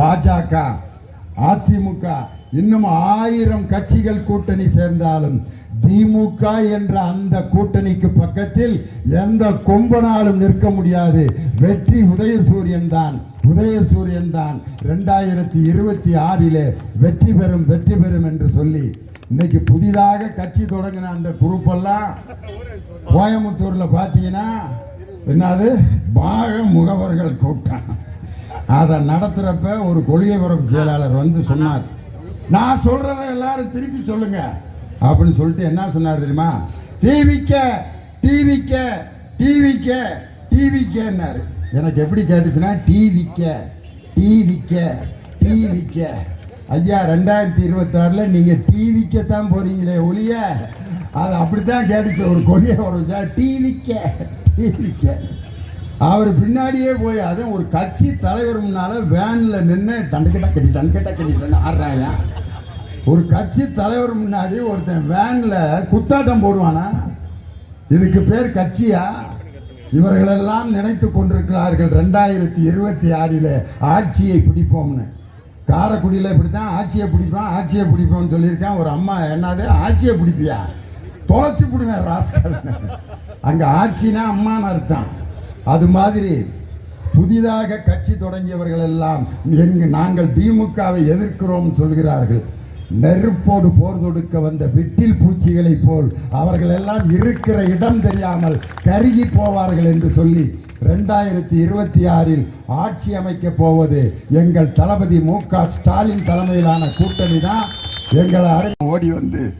பாஜக அதிமுக இன்னும் ஆயிரம் கட்சிகள் கூட்டணி சேர்ந்தாலும் திமுக என்ற அந்த கூட்டணிக்கு பக்கத்தில் எந்த கொம்பனாலும் நிற்க முடியாது. வெற்றி உதயசூரியன் தான். உதயசூரியன் தான் ரெண்டாயிரத்தி இருபத்தி ஆறிலே வெற்றி பெறும் வெற்றி பெறும் என்று சொல்லி இன்னைக்கு புதிதாக கட்சி தொடங்கின அந்த குரூப்பெல்லாம் கோயம்புத்தூரில் கோயம்புத்தூர்ல பாத்தீங்கன்னா என்னது? பாக முகவர்கள் கூட்டம். அதை நடத்துறப்ப ஒரு கொள்கைபுரம் செயலாளர் வந்து சொன்னார். நான் சொல்கிறத எல்லாரும் திருப்பி சொல்லுங்க. அப்படின்னு சொல்லிட்டு என்ன சொன்னார் தெரியுமா? டிவிக்க டிவிக்க டிவிக்க டிவிக்கன்னாரு. எனக்கு எப்படி கேட்டுச்சுன்னா டிவிக்க டிவிக்க டிவிக்க. ஐயா ரெண்டாயிரத்தி இருபத்தாறில் நீங்கள் டிவிக்க தான் போறீங்களே ஒளிய அது அப்படி தான் கேட்டுச்சு ஒரு கொடியை ஒரு டிவிக்க டிவிக்க. அவர் பின்னாடியே போய் அதுவும் ஒரு கட்சி தலைவர் முன்னால வேன்ல நின்று டண்டுக்கிட்ட கட்டி டண்டுக்கிட்ட கட்டி ஆடுறாங்க ஒரு கட்சி தலைவர் முன்னாடி ஒருத்தன் வேன்ல குத்தாட்டம் போடுவானா? இதுக்கு பேர் கட்சியா? இவர்களெல்லாம் நினைத்து கொண்டிருக்கிறார்கள் ரெண்டாயிரத்தி இருபத்தி ஆறில் ஆட்சியை பிடிப்போம்னு. காரைக்குடியில் இப்படி தான் ஆட்சியை பிடிப்போம் ஆட்சியை பிடிப்போம்னு சொல்லியிருக்கேன். ஒரு அம்மா என்னது ஆட்சியை பிடிப்பியா? தொலைச்சி பிடிவேன் ராஸ்கல் அங்கே ஆட்சினா அம்மான்னு அர்த்தம். அது மாதிரி புதிதாக கட்சி தொடங்கியவர்கள் எல்லாம் எங்க நாங்கள் திமுகவை எதிர்க்கிறோம் சொல்கிறார்கள். நெருப்போடு போர் தொடுக்க வந்த விட்டில் பூச்சிகளைப் போல் அவர்கள் எல்லாம் இருக்கிற இடம் தெரியாமல் கருகி போவார்கள் என்று சொல்லி ரெண்டாயிரத்தி இருபத்தி ஆறில் ஆட்சி அமைக்கப் போவது எங்கள் தளபதி மு க ஸ்டாலின் தலைமையிலான கூட்டணி தான். எங்களை அரை ஓடி வந்து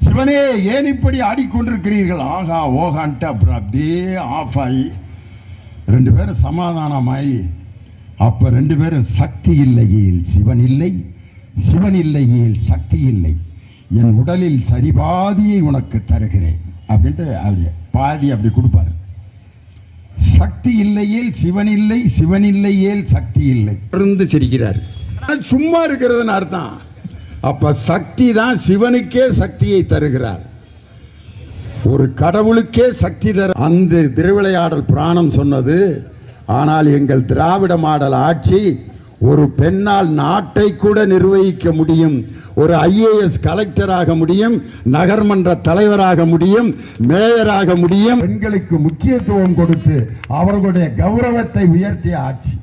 சிவனே ஏன் இப்படி ஆடிக்கொண்டிருக்கிறீர்கள்? ஆகா ஓகான்ட்டு அப்புறம் அப்படியே ஆஃப் ஆகி ரெண்டு பேரும் சமாதானமாயி அப்ப ரெண்டு பேரும் சக்தி இல்லையேல் சிவன் இல்லை சிவன் இல்லையேல் சக்தி இல்லை. என் உடலில் சரிபாதியை உனக்கு தருகிறேன். அப்படின்ட்டு அப்படி பாதி அப்படி கொடுப்பாரு. சக்தி இல்லையேல் சிவன் இல்லை சிவன் இல்லையேல் சக்தி இல்லை. தொடர்ந்து சிரிக்கிறார். சும்மா இருக்கிறதுன்னு அர்த்தம். அப்ப சக்தி தான் சிவனுக்கே சக்தியை தருகிறார். ஒரு கடவுளுக்கே சக்தி தர அந்த திருவிளையாடல் புராணம் சொன்னது. ஆனால் எங்கள் திராவிட மாடல் ஆட்சி ஒரு பெண்ணால் நாட்டை கூட நிர்வகிக்க முடியும் ஒரு ஐஏஎஸ் கலெக்டராக முடியும் நகர்மன்ற தலைவராக முடியும் மேயராக முடியும். பெண்களுக்கு முக்கியத்துவம் கொடுத்து அவர்களுடைய கௌரவத்தை உயர்த்திய ஆட்சி.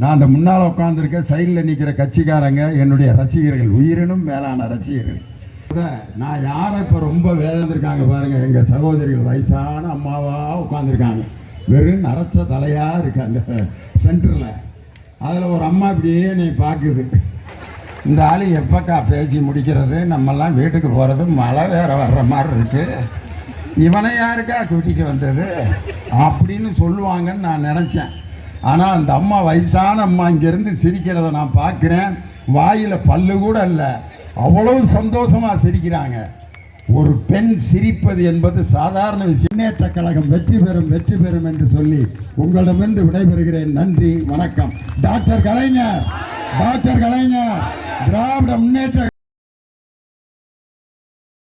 நான் அந்த முன்னால் உட்காந்துருக்க சைடில் நிற்கிற கட்சிக்காரங்க என்னுடைய ரசிகர்கள் உயிரினும் மேலான ரசிகர்கள். நான் யாரை இப்போ ரொம்ப வேதந்திருக்காங்க பாருங்க. எங்கள் சகோதரிகள் வயசான அம்மாவாக உட்காந்துருக்காங்க வெறும் நரைச்ச தலையாக இருக்கு அந்த சென்டரில். அதில் ஒரு அம்மா இப்படியே நீ பார்க்குது. இந்த ஆள் எப்பக்கா பேசி முடிக்கிறது? நம்மெல்லாம் வீட்டுக்கு போகிறது மழை வேற வர்ற மாதிரி இருக்கு. இவனை யாருக்கா கூட்டிகிட்டு வந்தது? அப்படின்னு சொல்லுவாங்கன்னு நான் நினச்சேன். ஆனால் அந்த அம்மா வயசான அம்மா இங்கேருந்து சிரிக்கிறத நான் பார்க்குறேன். வாயில் பல்லு கூட இல்லை. அவ்வளவு சந்தோஷமாக சிரிக்கிறாங்க. ஒரு பெண் சிரிப்பது என்பது சாதாரண சின்னேற்ற முன்னேற்ற கழகம் வெற்றி பெறும் வெற்றி பெறும் என்று சொல்லி உங்களிடமிருந்து விடைபெறுகிறேன். நன்றி வணக்கம். டாக்டர் கலைஞர் டாக்டர் கலைஞர் திராவிட முன்னேற்ற